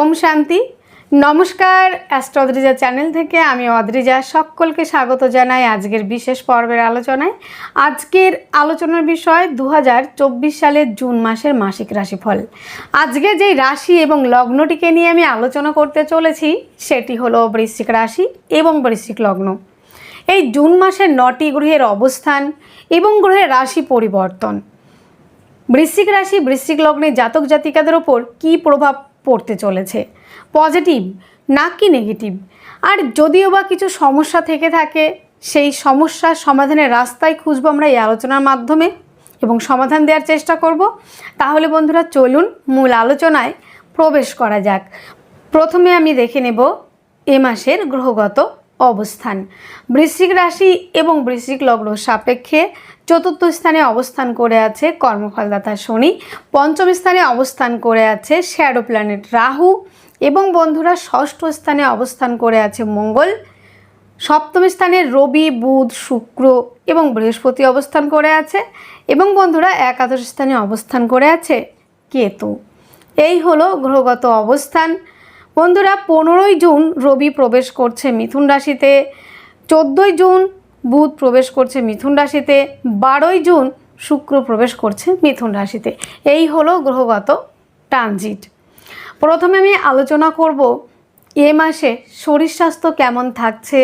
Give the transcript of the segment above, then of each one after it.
ওম শান্তি। নমস্কার astro Adrija channel থেকে আমি অদ্রিজা। সকলকে স্বাগত জানাই আজকের বিশেষ পর্বের আলোচনায়। আজকের আলোচনার বিষয় দু হাজার চব্বিশ সালের জুন মাসের মাসিক রাশিফল। আজকে যেই রাশি এবং লগ্নটিকে নিয়ে আমি আলোচনা করতে চলেছি, সেটি হলো বৃশ্চিক রাশি এবং বৃশ্চিক লগ্ন। এই জুন মাসের নটি গ্রহের অবস্থান এবং গ্রহের রাশি পরিবর্তন। বৃশ্চিক রাশি, বৃশ্চিক লগ্নে জাতক জাতিকাদের ওপর কী প্রভাব পড়তে চলেছে। পজিটিভ না কি নেগেটিভ? আর যদিও বা কিছু সমস্যা থেকে থাকে, সেই সমস্যার সমাধানের রাস্তায় খুঁজবো আমরা এই আলোচনার মাধ্যমে এবং সমাধান দেওয়ার চেষ্টা করব। তাহলে বন্ধুরা চলুন মূল আলোচনায় প্রবেশ করা যাক। প্রথমে আমি দেখে নেব এ মাসের গ্রহগত অবস্থান। বৃশ্চিক রাশি এবং বৃশ্চিক লগ্ন সাপেক্ষে চতুর্থ স্থানে অবস্থান করে আছে কর্মফলদাতা শনি। পঞ্চম স্থানে অবস্থান করে আছে শ্যাডো প্ল্যানেট রাহু এবং বন্ধুরা ষষ্ঠ স্থানে অবস্থান করে আছে মঙ্গল। সপ্তম স্থানে রবি, বুধ, শুক্র এবং বৃহস্পতি অবস্থান করে আছে এবং বন্ধুরা একাদশ স্থানে অবস্থান করে আছে কেতু। এই হলো গ্রহগত অবস্থান। বন্ধুরা, পনেরোই জুন রবি প্রবেশ করছে মিথুন রাশিতে, চোদ্দোই জুন বুধ প্রবেশ করছে মিথুন রাশিতে, বারোই জুন শুক্র প্রবেশ করছে মিথুন রাশিতে। এই হলো গ্রহগত ট্রানজিট। প্রথমে আমি আলোচনা করব এ মাসে শরীর স্বাস্থ্য কেমন থাকছে,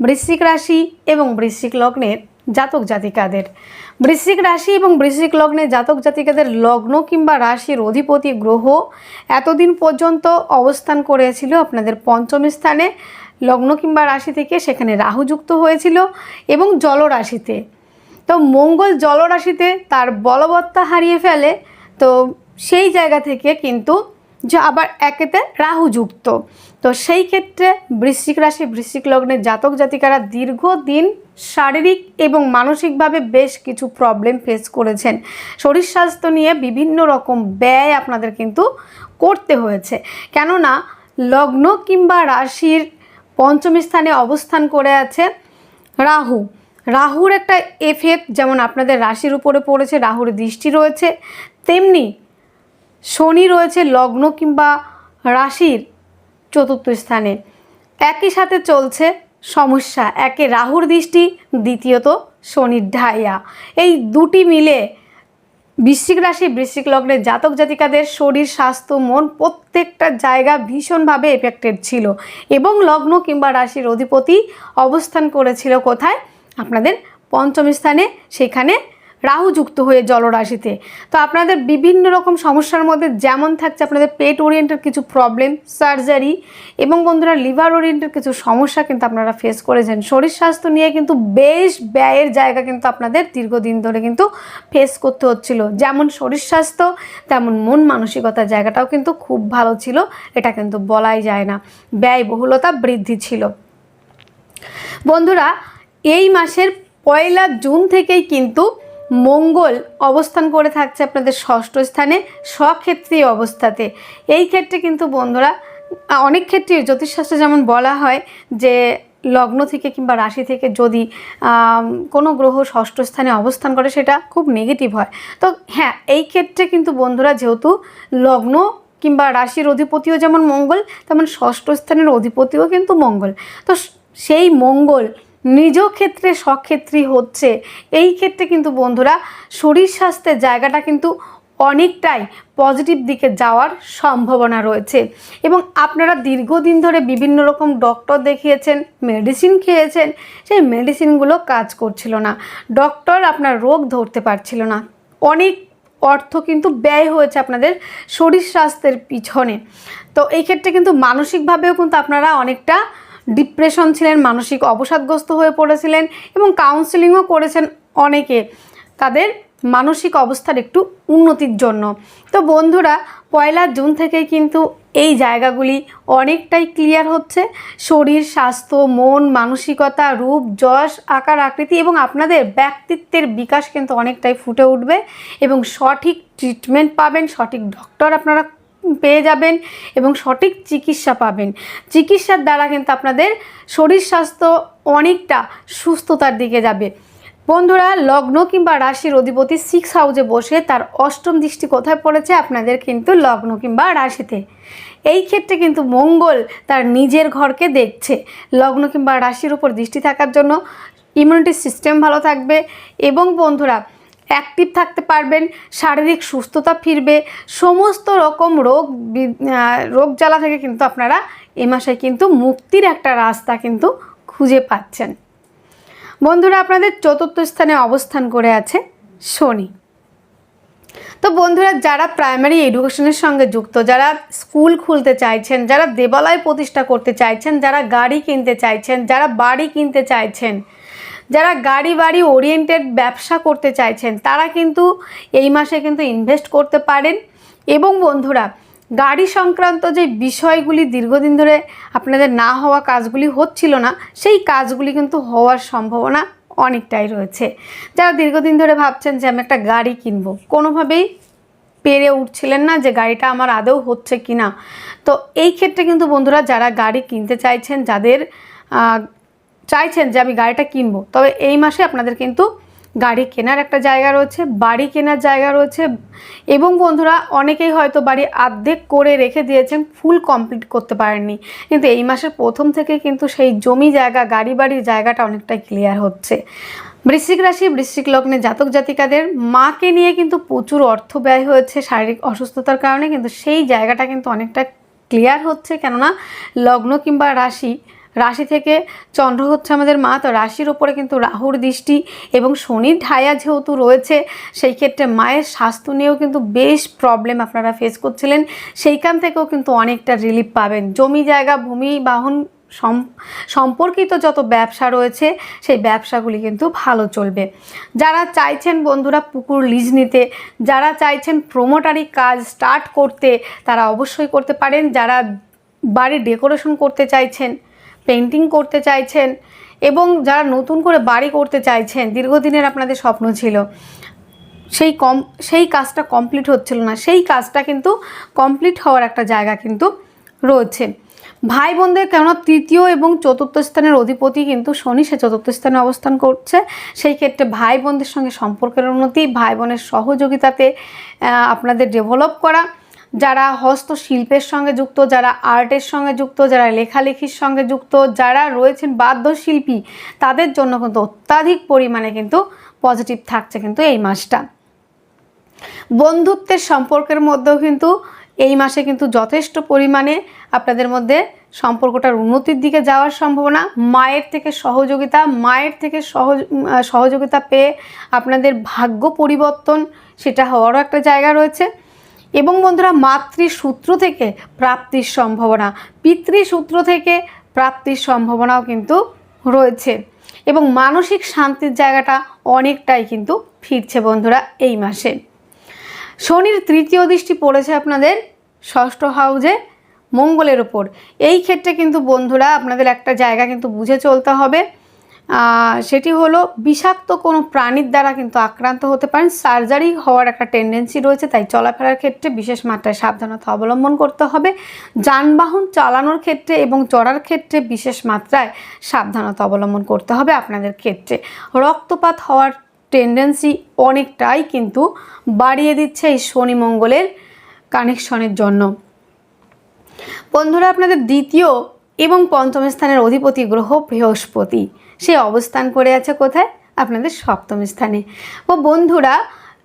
বৃশ্চিক রাশি এবং বৃশ্চিক লগ্নের জাতক জাতিকাদের। বৃশ্চিক রাশি এবং বৃশ্চিক লগ্নে জাতক জাতিকাদের লগ্ন কিংবা রাশির অধিপতি গ্রহ এতদিন পর্যন্ত অবস্থান করেছিল আপনাদের পঞ্চম স্থানে। লগ্ন কিংবা রাশি থেকে সেখানে রাহু যুক্ত হয়েছিল এবং জলরাশিতে তো মঙ্গল জলরাশিতে তার বলবত্তা হারিয়ে ফেলে। তো সেই জায়গা থেকে কিন্তু যে আবার একেতে রাহু যুক্ত। তো সেই ক্ষেত্রে বৃশ্চিক রাশি, বৃশ্চিক লগ্নের জাতক জাতিকারা দীর্ঘদিন শারীরিক এবং মানসিকভাবে বেশ কিছু প্রবলেম ফেস করেছেন। শরীর স্বাস্থ্য নিয়ে বিভিন্ন রকম ব্যয় আপনাদের কিন্তু করতে হয়েছে। কেননা, লগ্ন কিংবা রাশির পঞ্চম স্থানে অবস্থান করে আছে রাহু। রাহুর একটা এফেক্ট যেমন আপনাদের রাশির উপরে পড়েছে, রাহুর দৃষ্টি রয়েছে, তেমনি শনি রয়েছে লগ্ন কিংবা রাশির। চতুর্থ স্থানে। একই সাথে চলছে সমস্যা, একে রাহুর দৃষ্টি, দ্বিতীয়ত শনির ঢাইয়া। এই দুটি মিলে বৃশ্চিক রাশি, বৃশ্চিক লগ্নের জাতক জাতিকাদের শরীর, স্বাস্থ্য, মন প্রত্যেকটা জায়গা ভীষণভাবে এফেক্টেড ছিল এবং লগ্ন কিংবা রাশির অধিপতি অবস্থান করেছিল কোথায়? আপনাদের পঞ্চম স্থানে, সেখানে রাহু যুক্ত হয়ে জলরাশিতে। তো আপনাদের বিভিন্ন রকম সমস্যার মধ্যে যেমন থাকছে আপনাদের পেট ওরিয়েন্টেড কিছু প্রবলেম, সার্জারি এবং বন্ধুরা লিভার ওরিয়েন্টেড কিছু সমস্যা কিন্তু আপনারা ফেস করেছেন। শরীর স্বাস্থ্য নিয়ে কিন্তু বেশ ব্যয়ের জায়গা কিন্তু আপনাদের দীর্ঘদিন ধরে কিন্তু ফেস করতে হচ্ছিল। যেমন শরীর স্বাস্থ্য, তেমন মন মানসিকতার জায়গাটাও কিন্তু খুব ভালো ছিল, এটা কিন্তু বলাই যায় না। ব্যয়বহুলতা বৃদ্ধি ছিল। বন্ধুরা, এই মাসের পয়লা জুন থেকেই কিন্তু মঙ্গল অবস্থান করে থাকছে আপনাদের ষষ্ঠ স্থানে, স্বক্ষেত্রীয় অবস্থাতে। এই ক্ষেত্রে কিন্তু বন্ধুরা, অনেক ক্ষেত্রে জ্যোতিষশাস্ত্রে যেমন বলা হয় যে, লগ্ন থেকে কিংবা রাশি থেকে যদি কোনো গ্রহ ষষ্ঠ স্থানে অবস্থান করে, সেটা খুব নেগেটিভ হয়। তো হ্যাঁ এই ক্ষেত্রে কিন্তু বন্ধুরা যেহেতু লগ্ন কিংবা রাশির অধিপতিও যেমন মঙ্গল, তেমন ষষ্ঠ স্থানের অধিপতিও কিন্তু মঙ্গল। তো সেই মঙ্গল নিজ ক্ষেত্রে সক্ষেত্রী হচ্ছে। এই ক্ষেত্রে কিন্তু বন্ধুরা শরীর স্বাস্থ্যের জায়গাটা কিন্তু অনেকটাই পজিটিভ দিকে যাওয়ার সম্ভাবনা রয়েছে। এবং আপনারা দীর্ঘদিন ধরে বিভিন্ন রকম ডক্টর দেখিয়েছেন মেডিসিন খেয়েছেন, সেই মেডিসিনগুলো কাজ করছিল না। ডক্টর আপনার রোগ ধরতে পারছিল না। অনেক অর্থ কিন্তু ব্যয় হয়েছে আপনাদের শরীর স্বাস্থ্যের পিছনে। তো এই ক্ষেত্রে কিন্তু মানসিকভাবেও কিন্তু আপনারা অনেকটা ডিপ্রেশন ছিলেন, মানসিক অবসাদগ্রস্ত হয়ে পড়েছিলেন এবং কাউন্সিলিংও করেছেন অনেকে। তাদের মানসিক অবস্থার একটু উন্নতির জন্য। তো বন্ধুরা, পয়লা জুন থেকেই কিন্তু এই জায়গাগুলি অনেকটাই ক্লিয়ার হচ্ছে। শরীর, স্বাস্থ্য, মন, মানসিকতা, রূপ, যশ, আকার, আকৃতি এবং আপনাদের ব্যক্তিত্বের বিকাশ কিন্তু অনেকটাই ফুটে উঠবে এবং সঠিক ট্রিটমেন্ট পাবেন, সঠিক ডক্টর আপনারা পেয়ে যাবেন এবং সঠিক চিকিৎসা পাবেন। চিকিৎসার দ্বারা কিন্তু আপনাদের শরীর স্বাস্থ্য অনেকটা সুস্থতার দিকে যাবে। বন্ধুরা, লগ্ন কিংবা রাশির অধিপতি সিক্স হাউসে বসে তার অষ্টম দৃষ্টি কোথায় পড়েছে আপনাদের কিন্তু লগ্ন কিংবা রাশিতে। এই ক্ষেত্রে কিন্তু মঙ্গল তার নিজের ঘরকে দেখছে। লগ্ন কিংবা রাশির উপর দৃষ্টি থাকার জন্য ইমিউনিটি সিস্টেম ভালো থাকবে। এবং বন্ধুরা অ্যাক্টিভ থাকতে পারবেন, শারীরিক সুস্থতা ফিরবে, সমস্ত রকম রোগ রোগ জ্বালা থেকে কিন্তু আপনারা এ মাসে কিন্তু মুক্তির একটা রাস্তা কিন্তু খুঁজে পাচ্ছেন। বন্ধুরা, আপনাদের চতুর্থ স্থানে অবস্থান করে আছে শনি। তো বন্ধুরা, যারা প্রাইমারি এডুকেশনের সঙ্গে যুক্ত, যারা স্কুল খুলতে চাইছেন, যারা দেবালয় প্রতিষ্ঠা করতে চাইছেন, যারা গাড়ি কিনতে চাইছেন, যারা বাড়ি কিনতে চাইছেন যারা গাড়ি বাড়ি ওরিয়েন্টেড ব্যবসা করতে চাইছেন, তারা কিন্তু এই মাসে কিন্তু ইনভেস্ট করতে পারেন। এবং বন্ধুরা, গাড়ি সংক্রান্ত যে বিষয়গুলি দীর্ঘদিন ধরে আপনাদের না হওয়া কাজগুলি হচ্ছিল না, সেই কাজগুলি কিন্তু হওয়ার সম্ভাবনা অনেকটাই রয়েছে। যারা দীর্ঘদিন ধরে ভাবছেন যে আমি একটা গাড়ি কিনবো, কোনোভাবেই পেরে উঠছিলেন না যে গাড়িটা আমার আদৌ হচ্ছে কি না তো এই ক্ষেত্রে কিন্তু বন্ধুরা, যারা গাড়ি কিনতে চাইছেন, যাদের চাইছেন যে আমি গাড়িটা কিনবো। তবে এই মাসে আপনাদের কিন্তু গাড়ি কেনার একটা জায়গা রয়েছে, বাড়ি কেনার জায়গা রয়েছে এবং বন্ধুরা অনেকেই হয়তো বাড়ি আর্ধেক করে রেখে দিয়েছেন, ফুল কমপ্লিট করতে পারেননি। কিন্তু এই মাসের প্রথম থেকে কিন্তু সেই জমি জায়গা, গাড়ি বাড়ির জায়গাটা অনেকটাই ক্লিয়ার হচ্ছে। বৃশ্চিক রাশি, বৃশ্চিক লগ্নে জাতক জাতিকাদের মাকে নিয়ে কিন্তু প্রচুর অর্থ ব্যয় হয়েছে, শারীরিক অসুস্থতার কারণে কিন্তু সেই জায়গাটা কিন্তু অনেকটা ক্লিয়ার হচ্ছে। কেননা লগ্ন কিংবা রাশি রাশি থেকে চন্দ্র হচ্ছে আমাদের মা, তো রাশির ওপরে কিন্তু রাহুর দৃষ্টি এবং শনির ঢায়া যেহেতু রয়েছে, সেই ক্ষেত্রে মায়ের স্বাস্থ্য নিয়েও কিন্তু বেশ প্রবলেম আপনারা ফেস করছিলেন। সেইখান থেকেও কিন্তু অনেকটা রিলিফ পাবেন। জমি জায়গা, ভূমি, বাহন সম- সম্পর্কিত যত ব্যবসা রয়েছে, সেই ব্যবসাগুলি কিন্তু ভালো চলবে। যারা চাইছেন বন্ধুরা পুকুর লিজ নিতে, যারা চাইছেন প্রোমোটারি কাজ স্টার্ট করতে, তারা অবশ্যই করতে পারেন। যারা বাড়ির ডেকোরেশন করতে চাইছেন পেন্টিং করতে চাইছেন এবং যারা নতুন করে বাড়ি করতে চাইছেন, দীর্ঘদিনের আপনাদের স্বপ্ন ছিল, সেই কম, সেই কাজটা কমপ্লিট হচ্ছিল না। সেই কাজটা কিন্তু কমপ্লিট হওয়ার একটা জায়গা কিন্তু রয়েছে। ভাই বোনদের কেন তৃতীয় এবং চতুর্থ স্থানের অধিপতি কিন্তু শনি, সে চতুর্থ স্থানে অবস্থান করছে। সেই ক্ষেত্রে ভাই বোনদের সঙ্গে সম্পর্কের উন্নতি, ভাই বোনের সহযোগিতাতে আপনাদের ডেভেলপ করা যারা হস্তশিল্পের সঙ্গে যুক্ত, যারা আর্টের সঙ্গে যুক্ত, যারা লেখালেখির সঙ্গে যুক্ত, যারা রয়েছেন বাদ্যশিল্পী, তাদের জন্য কিন্তু অত্যাধিক পরিমাণে কিন্তু পজিটিভ থাকছে কিন্তু এই মাসটা। বন্ধুত্বের সম্পর্কের মধ্যেও কিন্তু এই মাসে কিন্তু যথেষ্ট পরিমাণে আপনাদের মধ্যে সম্পর্কটার উন্নতির দিকে যাওয়ার সম্ভাবনা। মায়ের থেকে সহযোগিতা, মায়ের থেকে সহজ, সহযোগিতা পেয়ে আপনাদের ভাগ্য পরিবর্তন, সেটা হওয়ারও একটা জায়গা রয়েছে। এবং বন্ধুরা, মাতৃসূত্র থেকে প্রাপ্তির সম্ভাবনা, পিতৃসূত্র থেকে প্রাপ্তির সম্ভাবনাও কিন্তু রয়েছে। এবং মানসিক শান্তির জায়গাটা অনেকটাই কিন্তু ফিরছে বন্ধুরা এই মাসে। শনির তৃতীয় দৃষ্টি পড়েছে আপনাদের ষষ্ঠ হাউজে মঙ্গলের ওপর এই ক্ষেত্রে কিন্তু বন্ধুরা, আপনাদের একটা জায়গা কিন্তু বুঝে চলতে হবে। সেটি হলো বিষাক্ত কোনো প্রাণীর দ্বারা কিন্তু আক্রান্ত হতে পারেন। সার্জারি হওয়ার একটা টেন্ডেন্সি রয়েছে, তাই চলাফেরার ক্ষেত্রে বিশেষ মাত্রায় সাবধানতা অবলম্বন করতে হবে। যানবাহন চালানোর ক্ষেত্রে এবং চড়ার ক্ষেত্রে বিশেষ মাত্রায় সাবধানতা অবলম্বন করতে হবে আপনাদের ক্ষেত্রে। রক্তপাত হওয়ার টেন্ডেন্সি অনেকটাই কিন্তু বাড়িয়ে দিচ্ছে এই শনি মঙ্গলের কানেকশনের জন্য। বন্ধুরা, আপনাদের দ্বিতীয় এবং পঞ্চম স্থানের অধিপতি গ্রহ বৃহস্পতি। সে অবস্থান করে আছে কোথায়? আপনাদের সপ্তম স্থানে। ও বন্ধুরা,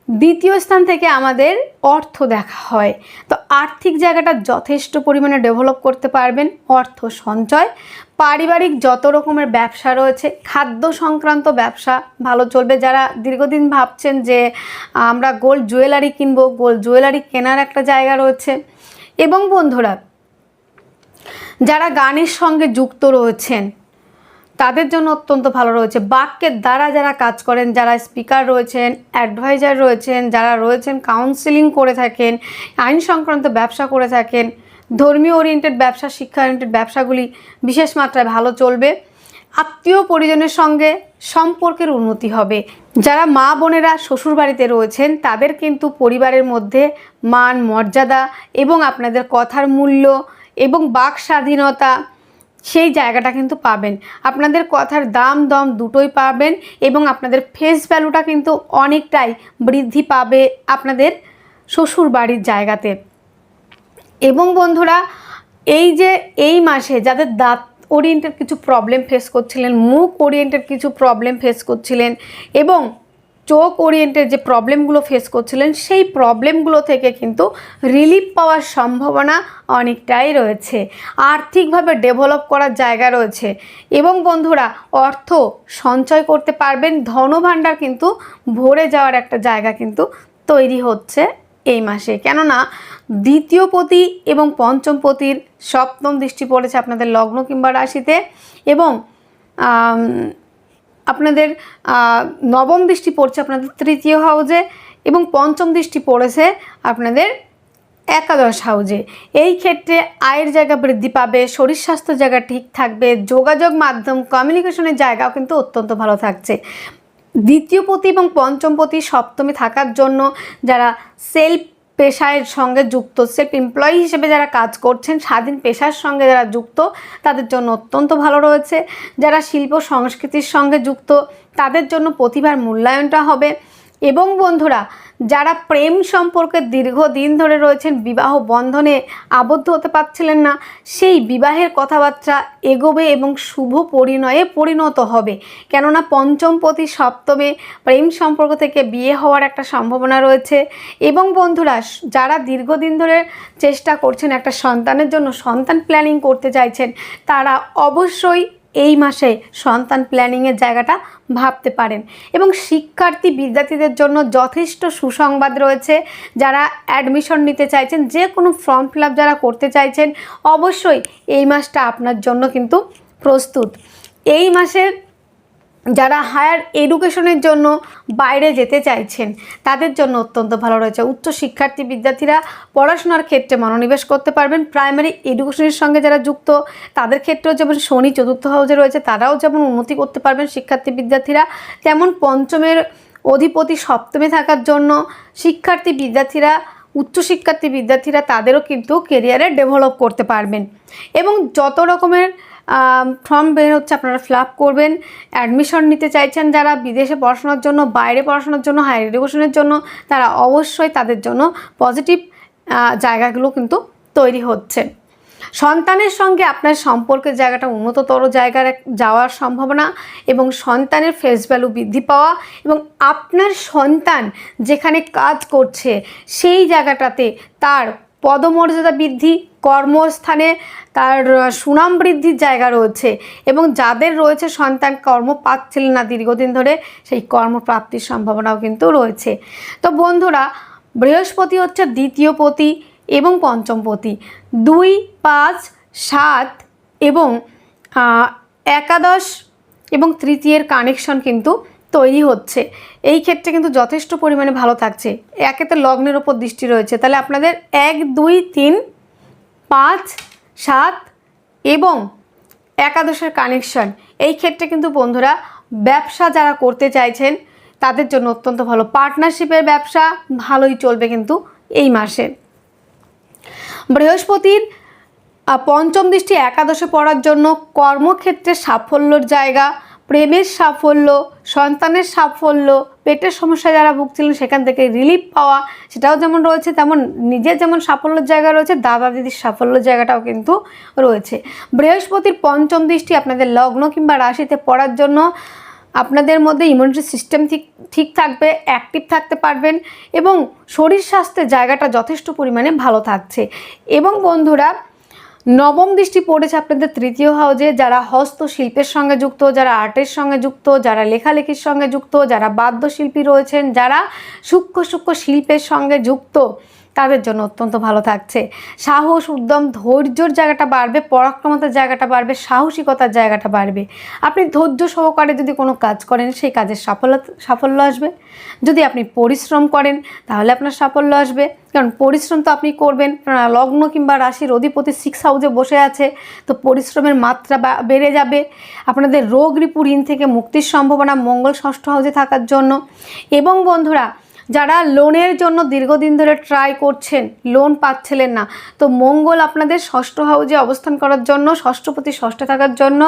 দ্বিতীয় স্থান থেকে আমাদের অর্থ দেখা হয়। তো আর্থিক জায়গাটা যথেষ্ট পরিমাণে ডেভেলপ করতে পারবেন, অর্থ সঞ্চয়। পারিবারিক যত রকমের ব্যবসা রয়েছে, খাদ্য সংক্রান্ত ব্যবসা ভালো চলবে। যারা দীর্ঘদিন ভাবছেন যে, আমরা গোল্ড জুয়েলারি কিনবো গোল্ড জুয়েলারি কেনার একটা জায়গা রয়েছে। এবং বন্ধুরা, যারা গানের সঙ্গে যুক্ত রয়েছেন তাদের জন্য অত্যন্ত ভালো রয়েছে। বাক্যের দ্বারা যারা কাজ করেন, যারা স্পিকার রয়েছেন, অ্যাডভাইজার রয়েছেন, যারা রয়েছেন কাউন্সিলিং করে থাকেন, আইন সংক্রান্ত ব্যবসা করে থাকেন, ধর্মীয় ওরিয়েন্টেড ব্যবসা, শিক্ষা ওরিয়েন্টেড ব্যবসাগুলি বিশেষ মাত্রায় ভালো চলবে। আত্মীয় পরিজনের সঙ্গে সম্পর্কের উন্নতি হবে। যারা মা বোনেরা শ্বশুর বাড়িতে রয়েছেন, তাদের কিন্তু পরিবারের মধ্যে মান, মর্যাদা এবং আপনাদের কথার মূল্য এবং বাক স্বাধীনতা সেই জায়গাটা কিন্তু পাবেন। আপনাদের কথার দাম দম দুটোই পাবেন এবং আপনাদের ফেস ভ্যালুটা কিন্তু অনেকটাই বৃদ্ধি পাবে আপনাদের শ্বশুর বাড়ির জায়গাতে। এবং বন্ধুরা, এই যে এই মাসে যাদের দাঁত ওরিয়েন্টেড কিছু প্রবলেম ফেস করছিলেন, মুখ ওরিয়েন্টেড কিছু প্রবলেম ফেস করছিলেন এবং চোখ ওরিয়েন্টেড যে প্রবলেমগুলো ফেস করছিলেন, সেই প্রবলেমগুলো থেকে কিন্তু রিলিফ পাওয়ার সম্ভাবনা অনেকটাই রয়েছে। আর্থিকভাবে ডেভেলপ করার জায়গা রয়েছে। এবং বন্ধুরা, অর্থ সঞ্চয় করতে পারবেন, ধনভাণ্ডার কিন্তু ভরে যাওয়ার একটা জায়গা কিন্তু তৈরি হচ্ছে এই মাসে। কেননা দ্বিতীয় পতি এবং পঞ্চম পতির সপ্তম দৃষ্টি পড়েছে আপনাদের লগ্ন কিংবা রাশিতে এবং আপনাদের নবম দৃষ্টি পড়ছে আপনাদের তৃতীয় হাউজে এবং পঞ্চম দৃষ্টি পড়েছে আপনাদের একাদশ হাউজে। এই ক্ষেত্রে আয়ের জায়গা বৃদ্ধি পাবে, শরীর স্বাস্থ্য জায়গা ঠিক থাকবে, যোগাযোগ মাধ্যম কমিউনিকেশনের জায়গাও কিন্তু অত্যন্ত ভালো থাকছে। দ্বিতীয় পতি এবং পঞ্চম পতি সপ্তমে থাকার জন্য যারা সেলফ পেশায়ের সঙ্গে যুক্ত। সেফ এমপ্লয়ি হিসেবে যারা কাজ করছেন, স্বাধীন পেশার সঙ্গে যারা যুক্ত, তাদের জন্য অত্যন্ত ভালো রয়েছে। যারা শিল্প সংস্কৃতির সঙ্গে যুক্ত, তাদের জন্য প্রতিভার মূল্যায়নটা হবে। এবং বন্ধুরা, যারা প্রেম সম্পর্কে দীর্ঘদিন ধরে রয়েছেন, বিবাহ বন্ধনে আবদ্ধ হতে পারছিলেন না, সেই বিবাহের কথাবার্তা এগোবে এবং শুভ পরিণয়ে পরিণত হবে। কেননা পঞ্চম পতি সপ্তমে প্রেম সম্পর্ক থেকে বিয়ে হওয়ার একটা সম্ভাবনা রয়েছে। এবং বন্ধুরা, যারা দীর্ঘদিন ধরে চেষ্টা করছেন একটা সন্তানের জন্য, সন্তান প্ল্যানিং করতে চাইছেন, তারা অবশ্যই এই মাসে সন্তান প্ল্যানিংয়ের জায়গাটা ভাবতে পারেন। এবং শিক্ষার্থী বিদ্যার্থীদের জন্য যথেষ্ট সুসংবাদ রয়েছে। যারা অ্যাডমিশন নিতে চাইছেন, যে কোনো ফর্ম ফিল যারা করতে চাইছেন, অবশ্যই এই মাসটা আপনার জন্য কিন্তু প্রস্তুত। এই মাসের যারা হায়ার এডুকেশনের জন্য বাইরে যেতে চাইছেন, তাদের জন্য অত্যন্ত ভালো রয়েছে। উচ্চ শিক্ষার্থী বিদ্যার্থীরা পড়াশোনার ক্ষেত্রে মনোনিবেশ করতে পারবেন। প্রাইমারি এডুকেশনের সঙ্গে যারা যুক্ত, তাদের ক্ষেত্রেও যেমন শনি চতুর্থ হাউজে রয়েছে, তারাও যেমন উন্নতি করতে পারবেন শিক্ষার্থী বিদ্যার্থীরা। তেমন পঞ্চমের অধিপতি সপ্তমে থাকার জন্য শিক্ষার্থী বিদ্যার্থীরা উচ্চশিক্ষার্থী বিদ্যার্থীরা তাদেরও কিন্তু কেরিয়ারে ডেভেলপ করতে পারবেন। এবং যত রকমের ফর্ম বের হচ্ছে, আপনারা ফিল করবেন। অ্যাডমিশন নিতে চাইছেন যারা বিদেশে পড়াশোনার জন্য, বাইরে পড়াশোনার জন্য হায়ার এডুকেশনের জন্য, তারা অবশ্যই তাদের জন্য পজিটিভ জায়গাগুলো কিন্তু তৈরি হচ্ছে। সন্তানের সঙ্গে আপনার সম্পর্কের জায়গাটা উন্নততর জায়গায় যাওয়ার সম্ভাবনা এবং সন্তানের ফেস ভ্যালু বৃদ্ধি পাওয়া এবং আপনার সন্তান যেখানে কাজ করছে, সেই জায়গাটাতে তার পদমর্যাদা বৃদ্ধি, কর্মস্থানে তার সুনাম বৃদ্ধির জায়গা রয়েছে এবং যাদের রয়েছে সন্তান কর্ম পাচ্ছিলেন না দীর্ঘদিন ধরে, সেই কর্মপ্রাপ্তির সম্ভাবনাও কিন্তু রয়েছে। তো বন্ধুরা, বৃহস্পতি হচ্ছে দ্বিতীয় পতি এবং পঞ্চম পতি। দুই, পাঁচ, সাত এবং একাদশ এবং তৃতীয়ের কানেকশন কিন্তু তৈরি হচ্ছে। এই ক্ষেত্রে কিন্তু যথেষ্ট পরিমাণে ভালো থাকছে। একেতে লগ্নের ওপর দৃষ্টি রয়েছে। তাহলে আপনাদের এক, দুই, তিন, পাঁচ, সাত এবং একাদশের কানেকশন। এই ক্ষেত্রে কিন্তু বন্ধুরা ব্যবসা যারা করতে চাইছেন, তাদের জন্য অত্যন্ত ভালো। পার্টনারশিপের ব্যবসা ভালোই চলবে কিন্তু এই মাসে। বৃহস্পতির পঞ্চম দৃষ্টি একাদশে পড়ার জন্য কর্মক্ষেত্রে সাফল্যর জায়গা প্রেমের সাফল্য, সন্তানের সাফল্য, পেটের সমস্যা যারা ভুগছিলেন সেখান থেকে রিলিফ পাওয়া, সেটাও যেমন রয়েছে, তেমন নিজের যেমন সাফল্যের জায়গা রয়েছে, দাদা দিদির সাফল্যের জায়গাটাও কিন্তু রয়েছে। বৃহস্পতির পঞ্চম দৃষ্টি আপনাদের লগ্ন কিংবা রাশিতে পড়ার জন্য। আপনাদের মধ্যে ইমিউনিটি সিস্টেম ঠিক ঠিক থাকবে অ্যাক্টিভ থাকতে পারবেন এবং শরীর স্বাস্থ্যের জায়গাটা যথেষ্ট পরিমাণে ভালো থাকছে। এবং বন্ধুরা নবম দৃষ্টি পড়েছে আপনাদের তৃতীয় হাউজে, যারা হস্তশিল্পের সঙ্গে যুক্ত, যারা আর্টের সঙ্গে যুক্ত, যারা লেখালেখির সঙ্গে যুক্ত, যারা বাদ্যশিল্পী রয়েছেন, যারা সূক্ষ্ম সূক্ষ্ম শিল্পের সঙ্গে যুক্ত। তাদের জন্য অত্যন্ত ভালো থাকছে। সাহস, উদ্যম, ধৈর্যর জায়গাটা বাড়বে, পরাক্রমতার জায়গাটা বাড়বে, সাহসিকতার জায়গাটা বাড়বে। আপনি ধৈর্য সহকারে যদি কোনো কাজ করেন, সেই কাজের সাফল্য সাফল্য আসবে। যদি আপনি পরিশ্রম করেন, তাহলে আপনার সাফল্য আসবে। কারণ পরিশ্রম তো আপনি করবেন আপনার লগ্ন কিংবা রাশির অধিপতি সিক্স হাউসে বসে আছে, তো পরিশ্রমের মাত্রা বেড়ে যাবে। আপনাদের রোগ রিপু ঋণ থেকে মুক্তির সম্ভাবনা মঙ্গল ষষ্ঠ হাউসে থাকার জন্য। এবং বন্ধুরা যারা লোনের জন্য দীর্ঘদিন ধরে ট্রাই করছেন লোন পাচ্ছিলেন না। তো মঙ্গল আপনাদের ষষ্ঠ হাউজে অবস্থান করার জন্য ষষ্ঠপতি ষষ্ঠে থাকার জন্য,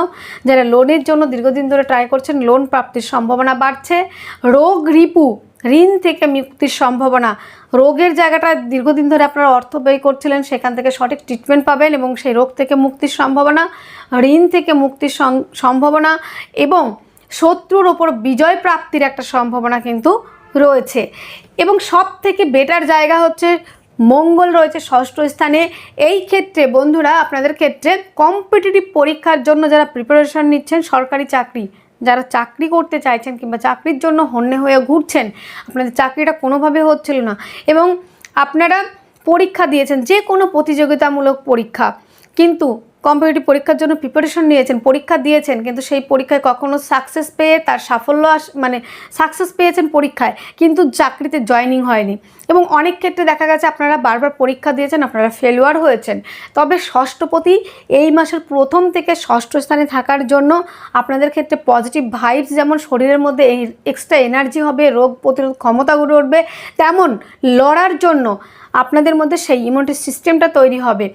যারা লোনের জন্য দীর্ঘদিন ধরে ট্রাই করছেন লোন প্রাপ্তির সম্ভাবনা বাড়ছে। রোগ রিপু, ঋণ থেকে মুক্তির সম্ভাবনা। রোগের জায়গাটা দীর্ঘদিন ধরে আপনারা অর্থ ব্যয় করছিলেন, সেখান থেকে সঠিক ট্রিটমেন্ট পাবেন এবং সেই রোগ থেকে মুক্তির সম্ভাবনা, ঋণ থেকে মুক্তির সম্ভাবনা এবং শত্রুর ওপর বিজয় প্রাপ্তির একটা সম্ভাবনা কিন্তু রয়েছে। এবং সব থেকে বেটার জায়গা হচ্ছে মঙ্গল রয়েছে ষষ্ঠ স্থানে। এই ক্ষেত্রে বন্ধুরা, আপনাদের ক্ষেত্রে কম্পিটিটিভ পরীক্ষার জন্য যারা প্রিপারেশন নিচ্ছেন, সরকারি চাকরি, যারা চাকরি করতে চাইছেন কিংবা চাকরির জন্য হন্যে হয়ে ঘুরছেন, আপনাদের চাকরিটা কোনোভাবে হচ্ছিল না। এবং আপনারা পরীক্ষা দিয়েছেন যে কোনো প্রতিযোগিতামূলক পরীক্ষা। কিন্তু কম্পিটিটিভ পরীক্ষার জন্য প্রিপারেশন নিয়েছেন, পরীক্ষা দিয়েছেন, কিন্তু সেই পরীক্ষায় কখনো সাকসেস পেয়ে তার সাফল্য আস মানে সাকসেস পেয়েছেন পরীক্ষায়, কিন্তু চাকরিতে জয়নিং হয়নি। এবং অনেক ক্ষেত্রে দেখা গেছে আপনারা বারবার পরীক্ষা দিয়েছেন, আপনারা ফেলুয়ার হয়েছেন। তবে ষষ্ঠপতি এই মাসের প্রথম থেকে ষষ্ঠ স্থানে থাকার জন্য আপনাদের ক্ষেত্রে পজিটিভ ভাইবস যেমন শরীরের মধ্যে এক্সট্রা এনার্জি হবে, রোগ প্রতিরোধ ক্ষমতা গড়ে উঠবে, তেমন লড়ার জন্য আপনাদের মধ্যে সেই ইমিউনিটি সিস্টেমটা তৈরি হবে।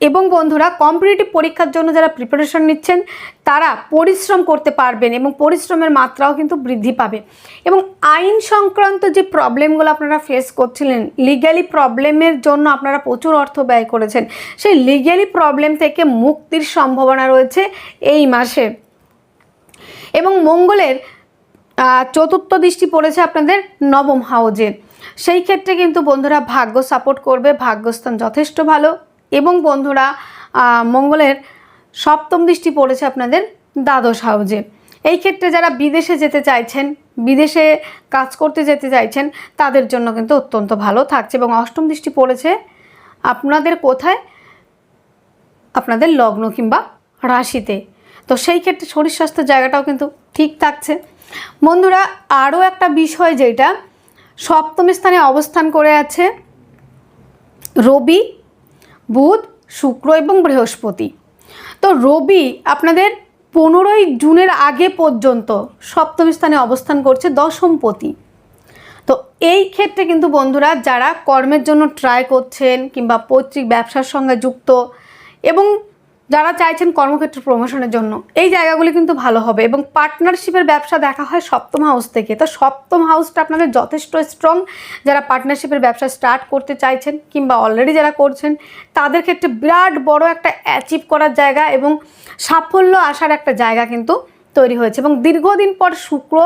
এবং বন্ধুরা কম্পিটিটিভ পরীক্ষার জন্য যারা প্রিপারেশন নিচ্ছেন, তারা পরিশ্রম করতে পারবেন এবং পরিশ্রমের মাত্রাও কিন্তু বৃদ্ধি পাবে। এবং আইন সংক্রান্ত যে প্রবলেমগুলো আপনারা ফেস করছিলেন লিগ্যালি প্রবলেমের জন্য আপনারা প্রচুর অর্থ ব্যয় করেছেন, সেই লিগ্যালি প্রবলেম থেকে মুক্তির সম্ভাবনা রয়েছে এই মাসে। এবং মঙ্গলের চতুর্থ দৃষ্টি পড়েছে আপনাদের নবম হাউজে। সেই ক্ষেত্রে কিন্তু বন্ধুরা ভাগ্য সাপোর্ট করবে, ভাগ্যস্থান যথেষ্ট ভালো। এবং বন্ধুরা মঙ্গলের সপ্তম দৃষ্টি পড়েছে আপনাদের দ্বাদশ হাউজে। এই ক্ষেত্রে যারা বিদেশে যেতে চাইছেন, বিদেশে কাজ করতে যেতে চাইছেন, তাদের জন্য কিন্তু অত্যন্ত ভালো থাকছে এবং অষ্টম দৃষ্টি পড়েছে আপনাদের কোথায়? আপনাদের লগ্ন কিংবা রাশিতে। তো সেই ক্ষেত্রে শরীর স্বাস্থ্যের জায়গাটাও কিন্তু ঠিক থাকছে। বন্ধুরা, আরও একটা বিষয় যেটা সপ্তম স্থানে অবস্থান করে আছে, রবি বুধ, শুক্র এবং বৃহস্পতি। তো রবি আপনাদের পনেরোই জুনের আগে পর্যন্ত সপ্তম স্থানে অবস্থান করছে দশমপতি তো এই ক্ষেত্রে কিন্তু বন্ধুরা যারা কর্মের জন্য ট্রাই করছেন কিংবা পৈতৃক ব্যবসার সঙ্গে যুক্ত এবং যারা চাইছেন কর্মক্ষেত্রে প্রমোশনের জন্য, এই জায়গাগুলি কিন্তু ভালো হবে এবং পার্টনারশিপের ব্যবসা দেখা হয় সপ্তম হাউস থেকে। তো সপ্তম হাউসটা আপনাদের যথেষ্ট স্ট্রং যারা পার্টনারশিপের ব্যবসা স্টার্ট করতে চাইছেন কিংবা অলরেডি যারা করছেন, তাদের ক্ষেত্রে বিরাট বড় একটা অ্যাচিভ করার জায়গা এবং সাফল্য আসার একটা জায়গা কিন্তু তৈরি হয়েছে এবং দীর্ঘদিন পর শুক্র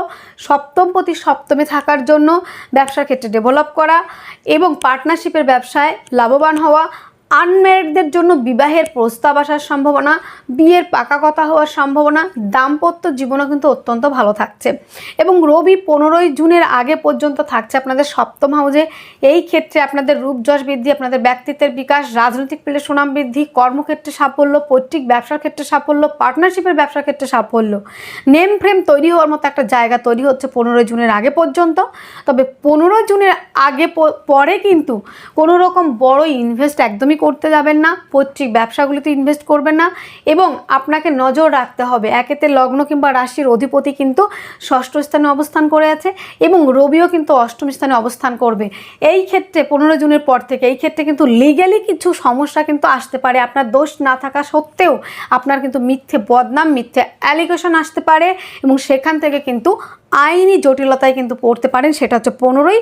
সপ্তম প্রতি সপ্তমে থাকার জন্য ব্যবসার ক্ষেত্রে ডেভেলপ করা এবং পার্টনারশিপের ব্যবসায় লাভবান হওয়া আনম্যারিডদের জন্য বিবাহের প্রস্তাব আসার সম্ভাবনা, বিয়ের পাকা কথা হওয়ার সম্ভাবনা, দাম্পত্য জীবনও কিন্তু অত্যন্ত ভালো থাকছে। এবং রবি পনেরোই জুনের আগে পর্যন্ত থাকছে আপনাদের সপ্তম হাউজে। এই ক্ষেত্রে আপনাদের রূপযশ বৃদ্ধি, আপনাদের ব্যক্তিত্বের বিকাশ, রাজনৈতিক পেলে সুনাম বৃদ্ধি, কর্মক্ষেত্রে সাফল্য, পৈতৃক ব্যবসার ক্ষেত্রে সাফল্য, পার্টনারশিপের ব্যবসার ক্ষেত্রে সাফল্য। নেম ফ্রেম তৈরি হওয়ার মতো একটা জায়গা তৈরি হচ্ছে পনেরোই জুনের আগে পর্যন্ত। তবে পনেরোই জুনের আগে পরে কিন্তু কোনো রকম বড় ইনভেস্ট একদমই করতে যাবেন না, পৈতৃক ব্যবসাগুলিতে ইনভেস্ট করবেন না এবং আপনাকে নজর রাখতে হবে। একেতে লগ্ন কিংবা রাশির অধিপতি কিন্তু ষষ্ঠ স্থানে অবস্থান করে আছে এবং রবিও কিন্তু অষ্টম স্থানে অবস্থান করবে। এই ক্ষেত্রে পনেরো জুনের পর থেকে, এই ক্ষেত্রে কিন্তু লিগ্যালি কিছু সমস্যা কিন্তু আসতে পারে। আপনার দোষ না থাকা সত্ত্বেও আপনার কিন্তু মিথ্যে বদনাম, মিথ্যে অ্যালিগেশন আসতে পারে এবং সেখান থেকে কিন্তু আইনি জটিলতায় কিন্তু পড়তে পারেন। সেটা হচ্ছে পনেরোই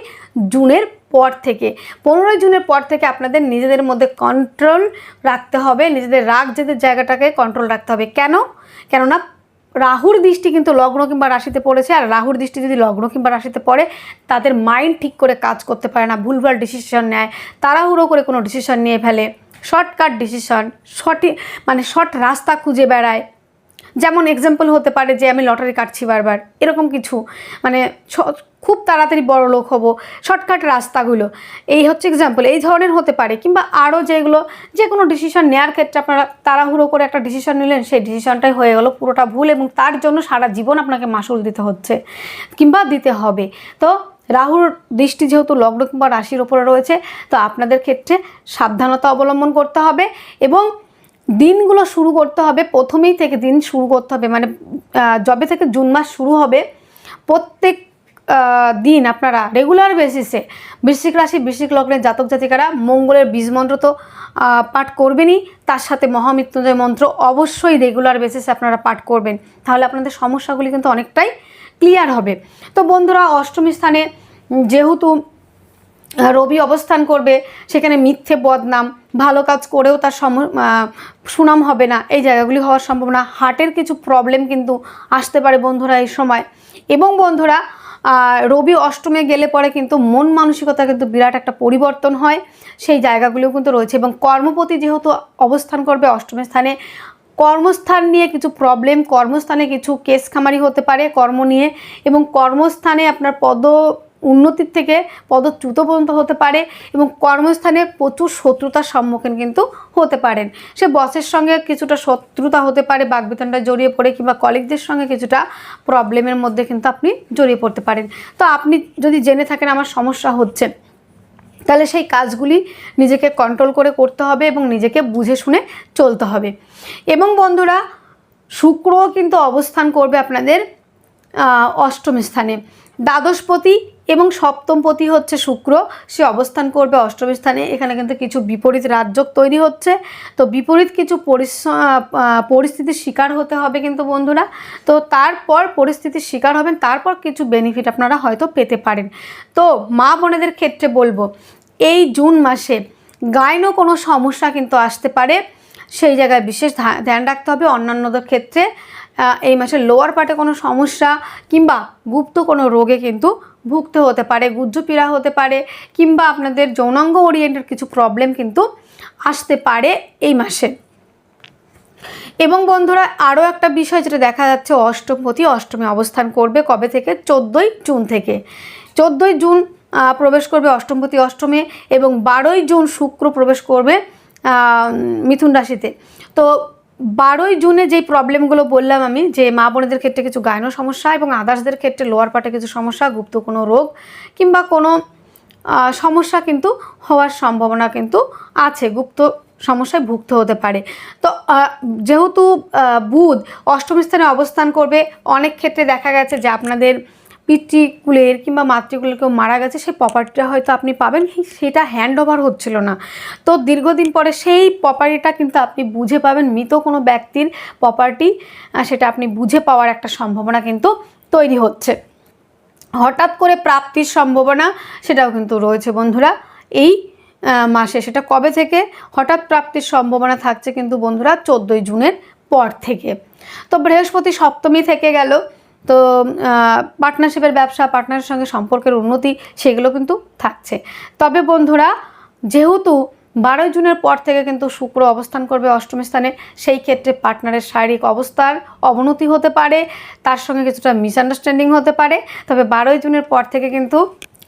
জুনের পর থেকে, পনেরোই জুনের পর থেকে আপনাদের নিজেদের মধ্যে কন্ট্রোল রাখতে হবে, নিজেদের রাগ জেদের জায়গাটাকে কন্ট্রোল রাখতে হবে। কেন? কেননা রাহুর দৃষ্টি কিন্তু লগ্ন কিংবা রাশিতে পড়েছে, আর রাহুর দৃষ্টি যদি লগ্ন কিংবা রাশিতে পড়ে, তাদের মাইন্ড ঠিক করে কাজ করতে পারে না, ভুলভাল ডিসিশন নেয়, তাড়াহুড়ো করে কোনো ডিসিশন নিয়ে ফেলে শর্টকাট ডিসিশন সঠিক মানে শর্ট রাস্তা খুঁজে বেড়ায়। যেমন এক্সাম্পল হতে পারে যে আমি লটারি কাটছি বারবার, এরকম কিছু। মানে খুব তাড়াতাড়ি বড় লোক হব শর্টকাট রাস্তাগুলো। এই হচ্ছে এক্সাম্পল এই ধরনের হতে পারে। কিংবা আরও যেগুলো যে কোনো ডিসিশন নেওয়ার ক্ষেত্রে আপনারা তাড়াহুড়ো করে একটা ডিসিশন নিলেন, সেই ডিসিশনটাই হয়ে গেল, পুরোটা ভুল এবং তার জন্য সারা জীবন আপনাকে মাসুল দিতে হচ্ছে কিংবা দিতে হবে। তো রাহুর দৃষ্টি যেহেতু লগ্ন কিংবা রাশির ওপরে রয়েছে, তো আপনাদের ক্ষেত্রে সাবধানতা অবলম্বন করতে হবে এবং দিনগুলো শুরু করতে হবে, প্রথমেই থেকে দিন শুরু করতে হবে মানে যবে থেকে জুন মাস শুরু হবে, প্রত্যেক দিন আপনারা রেগুলার বেসিসে বৃশ্চিক রাশি, বৃশ্চিক লগ্নের জাতক জাতিকারা মঙ্গলের বীজ মন্ত্র তো পাঠ করবেনই, তার সাথে মহামৃত্যুঞ্জয় মন্ত্র অবশ্যই রেগুলার বেসিসে আপনারা পাঠ করবেন, তাহলে আপনাদের সমস্যাগুলি কিন্তু অনেকটাই ক্লিয়ার হবে। তো বন্ধুরা, অষ্টমী স্থানে যেহেতু রবি অবস্থান করবে, সেখানে মিথ্যে বদনাম, ভালো কাজ করেও তার সম সুনাম হবে না। এই জায়গাগুলি হওয়ার সম্ভাবনা। হার্টের কিছু প্রবলেম কিন্তু আসতে পারে বন্ধুরা এই সময়। এবং বন্ধুরা রবি অষ্টমে গেলে পরে কিন্তু মন মানসিকতা কিন্তু বিরাট একটা পরিবর্তন হয়। সেই জায়গাগুলিও কিন্তু রয়েছে। এবং কর্মপতি যেহেতু অবস্থান করবে অষ্টমের স্থানে, কর্মস্থান নিয়ে কিছু প্রবলেম কর্মস্থানে কিছু কেস খামারি হতে পারে, কর্ম নিয়ে। এবং কর্মস্থানে আপনার পদ উন্নতির থেকে পদচ্যুত পর্যন্ত হতে পারে এবং কর্মস্থানে প্রচুর শত্রুতার সম্মুখীন কিন্তু হতে পারেন। সে বসের সঙ্গে কিছুটা শত্রুতা হতে পারে, বাগবিতণ্ডায় জড়িয়ে পড়ে কিংবা কলিগদের সঙ্গে কিছুটা প্রবলেমের মধ্যে কিন্তু আপনি জড়িয়ে পড়তে পারেন। তো আপনি যদি জেনে থাকেন আমার সমস্যা হচ্ছে, তাহলে সেই কাজগুলি নিজেকে কন্ট্রোল করে করতে হবে এবং নিজেকে বুঝে শুনে চলতে হবে। এবং বন্ধুরা শুক্র কিন্তু অবস্থান করবে আপনাদের অষ্টম স্থানে। দ্বাদশপতি এবং সপ্তমপতি হচ্ছে শুক্র। সে অবস্থান করবে অষ্টম স্থানে। এখানে কিন্তু কিছু বিপরীত রাজযোগ তৈরি হচ্ছে। তো বিপরীত কিছু পরিস- পরিস্থিতির শিকার হতে হবে কিন্তু বন্ধুরা। তো তারপর পরিস্থিতির শিকার হবেন। তারপর কিছু বেনিফিট আপনারা হয়তো পেতে পারেন। তো মা বোনেদের ক্ষেত্রে বলব, এই জুন মাসে গাইনও কোনো সমস্যা কিন্তু আসতে পারে। সেই জায়গায় বিশেষ ধ্যান রাখতে হবে। অন্যান্যদের ক্ষেত্রে এই মাসে লোয়ার পার্টে কোনো সমস্যা কিংবা গুপ্ত কোনো রোগে কিন্তু ভুগতে হতে পারে, গুজ্জপীড়া হতে পারে কিংবা আপনাদের যৌনাঙ্গ ওরিয়েন্টেড কিছু প্রবলেম কিন্তু আসতে পারে এই মাসে। এবং বন্ধুরা, আরও একটা বিষয় যেটা দেখা যাচ্ছে, অষ্টমপতি অষ্টমী অবস্থান করবে কবে থেকে? চোদ্দোই জুন থেকে। চোদ্দোই জুন প্রবেশ করবে অষ্টমপতি অষ্টমে এবং বারোই জুন শুক্র প্রবেশ করবে মিথুন রাশিতে। তো বারোই জুনে যেই প্রবলেমগুলো বললাম আমি, যে মা বোনেদের ক্ষেত্রে কিছু গায়ন সমস্যা এবং আদার্সদের ক্ষেত্রে লোয়ার পার্টে কিছু সমস্যা, গুপ্ত কোনো রোগ কিংবা কোনো সমস্যা কিন্তু হওয়ার সম্ভাবনা কিন্তু আছে, গুপ্ত সমস্যায় ভুক্ত হতে পারে। তো যেহেতু বুধ অষ্টম স্থানে অবস্থান করবে, অনেক ক্ষেত্রে দেখা গেছে যে আপনাদের পিতৃকুলের কিংবা মাতৃকুলের কেউ মারা গেছে, সেই প্রপার্টিটা হয়তো আপনি পাবেন সেটা হ্যান্ড ওভার হচ্ছিল না। তো দীর্ঘদিন পরে সেই প্রপার্টিটা কিন্তু আপনি বুঝে পাবেন, মৃত কোনো ব্যক্তির প্রপার্টি সেটা আপনি বুঝে পাওয়ার একটা সম্ভাবনা কিন্তু তৈরি হচ্ছে। হঠাৎ করে প্রাপ্তির সম্ভাবনা সেটাও কিন্তু রয়েছে বন্ধুরা। এই মাসে সেটা কবে থেকে? হঠাৎ প্রাপ্তির সম্ভাবনা থাকছে কিন্তু বন্ধুরা চোদ্দোই জুনের পর থেকে। তো বৃহস্পতি সপ্তমী থেকে গেল। তো পার্টনারশিপের ব্যবসা পার্টনারের সঙ্গে সম্পর্কের উন্নতি, সেগুলো কিন্তু থাকছে। তবে বন্ধুরা, যেহেতু বারোই জুনের পর থেকে কিন্তু শুক্র অবস্থান করবে অষ্টম স্থানে, সেই ক্ষেত্রে পার্টনারের শারীরিক অবস্থার অবনতি হতে পারে, তার সঙ্গে কিছুটা মিসআন্ডারস্ট্যান্ডিং হতে পারে। তবে বারোই জুনের পর থেকে কিন্তু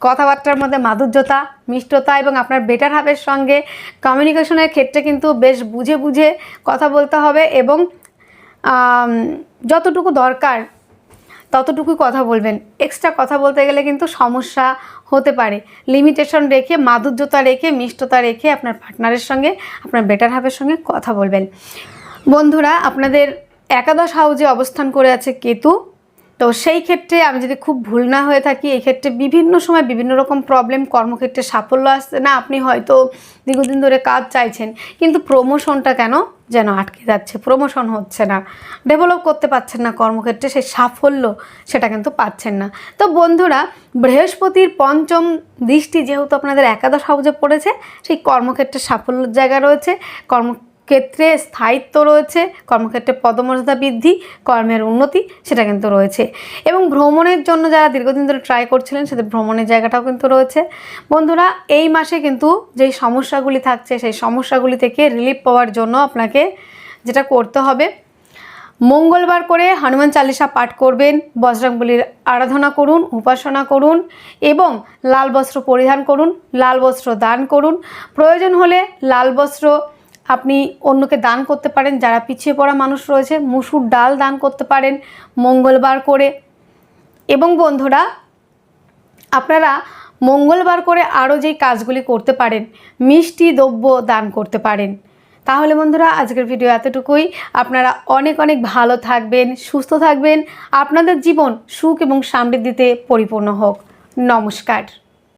কথাবার্তার মধ্যে মাধুর্যতা, মিষ্টতা এবং আপনার বেটার হাবের সঙ্গে কমিউনিকেশনের ক্ষেত্রে কিন্তু বেশ বুঝে বুঝে কথা বলতে হবে এবং যতটুকু দরকার ততটুকুই কথা বলবেন। এক্সট্রা কথা বলতে গেলে কিন্তু সমস্যা হতে পারে। লিমিটেশন রেখে, মাধুর্যতা রেখে, মিষ্টতা রেখে আপনার পার্টনারের সঙ্গে, আপনার বেটার হাফের সঙ্গে কথা বলবেন। বন্ধুরা, আপনাদের একাদশ হাউজে অবস্থান করে আছে কেতু। তো সেই ক্ষেত্রে আমি যদি খুব ভুল না হয়ে থাকি এই ক্ষেত্রে বিভিন্ন সময় বিভিন্ন রকম প্রবলেম কর্মক্ষেত্রে সাফল্য আসছে না, আপনি হয়তো দীর্ঘদিন ধরে কাজ চাইছেন, কিন্তু প্রমোশনটা কেন যেন আটকে যাচ্ছে? প্রমোশন হচ্ছে না ডেভেলপ করতে পারছেন না কর্মক্ষেত্রে, সেই সাফল্য সেটা কিন্তু পাচ্ছেন না। তো বন্ধুরা, বৃহস্পতির পঞ্চম দৃষ্টি যেহেতু আপনাদের একাদশ হাউজে পড়েছে, সেই কর্মক্ষেত্রে সাফল্যের জায়গা রয়েছে কর্মক্ষেত্রে স্থায়িত্ব রয়েছে, কর্মক্ষেত্রে পদমর্যাদা বৃদ্ধি, কর্মের উন্নতি সেটা কিন্তু রয়েছে। এবং ভ্রমণের জন্য যারা দীর্ঘদিন ধরে ট্রাই করছিলেন, সেদের ভ্রমণের জায়গাটাও কিন্তু রয়েছে। বন্ধুরা, এই মাসে কিন্তু যেই সমস্যাগুলি থাকছে, সেই সমস্যাগুলি থেকে রিলিফ পাওয়ার জন্য আপনাকে যেটা করতে হবে, মঙ্গলবার করে হনুমান চালিসা পাঠ করবেন, বজরংবলির আরাধনা করুন, উপাসনা করুন এবং লাল বস্ত্র পরিধান করুন, লাল বস্ত্র দান করুন। প্রয়োজন হলে লাল বস্ত্র আপনি অন্যকে দান করতে পারেন, যারা পিছিয়ে পড়া মানুষ রয়েছে, মুসুর ডাল দান করতে পারেন, মঙ্গলবার করে। এবং বন্ধুরা, আপনারা মঙ্গলবার করে আরও যেই কাজগুলি করতে পারেন, মিষ্টি দ্রব্য দান করতে পারেন। তাহলে বন্ধুরা, আজকের ভিডিও এতটুকুই। আপনারা অনেক অনেক ভালো থাকবেন, সুস্থ থাকবেন। আপনাদের জীবন সুখ এবং সমৃদ্ধিতে পরিপূর্ণ হোক। নমস্কার।